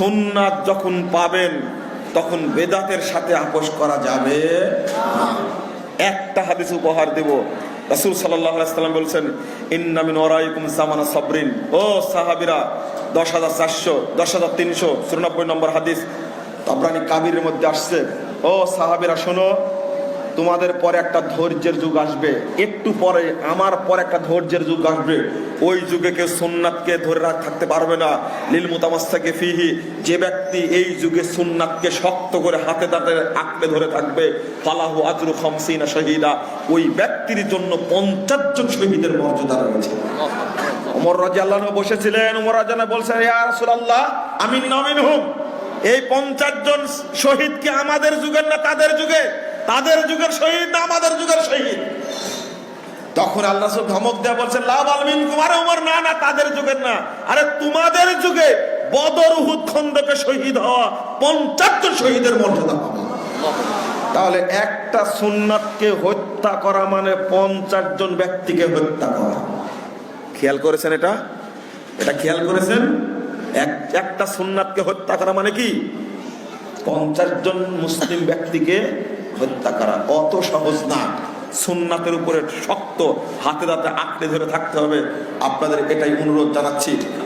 সুন্নাত যখন পাবেন, তখন বেদাতের সাথে আপোষ করা যাবে। একটা হাদিস উপহার দেব। রাসূল সাল্লাম বলছেন, ইন্না মিন ওয়ারাইকুম জামানা সাবরিন। ও সাহাবীরা 10400 10300 94 নম্বর হাদিস। তাবরানি কাবিরের মধ্যে আসছে। ও সাহাবিরা, শোনো তোমাদের পরে একটা ধৈর্যের যুগ আসবে। একটু পরে আমার পর একটা ধৈর্যের যুগ আসবে। ওই যুগে কেউ সুন্নাতকে ধরে থাকতে পারবে না। লীল মুতামাস্তাকে ফিহি, যে ব্যক্তি এই যুগে সুন্নাতকে শক্ত করে হাতে তাতে আঁকড়ে ধরে থাকবে, ফালাহু আজরু খামসিনা শহীদা। ওই ব্যক্তির জন্য পঞ্চাশ জন শহীদের মর্যাদা রয়েছে। ওমর রাজিয়াল্লাহ বসেছিলেন। ওমর রাজানা বলছেন রাসূলুল্লাহ আমিন নামিন হুম। এই পঞ্চাশ জন শহীদ কি আমাদের যুগের না তাদের যুগে তাদের যুগের শহীদ না আমাদের যুগের শহীদ? তখন আল্লাহ ধমক দেয়া বলছেন লাভ আলমিন কুমার ওমর, না না, তাদের যুগের না। আরে তোমাদের যুগে বদর উহুদ খন্দকে শহীদ হওয়া পঞ্চাশ জন শহীদের মর্যাদা তাহলে একটা সুন্নাতকে হত্যা করা মানে পঞ্চাশ জন ব্যক্তিকে হত্যা করা। খেয়াল করেছেন এটা? এটা খেয়াল করেছেন? এক, একটা সুন্নাতকে হত্যা করা মানে কি? পঞ্চাশ জন মুসলিম ব্যক্তিকে হত্যা করা অত সহজ না। সুন্নাতের উপরে শক্ত, হাতে দাঁতে আঁকড়ে ধরে থাকতে হবে। আপনাদের এটাই অনুরোধ জানাচ্ছি।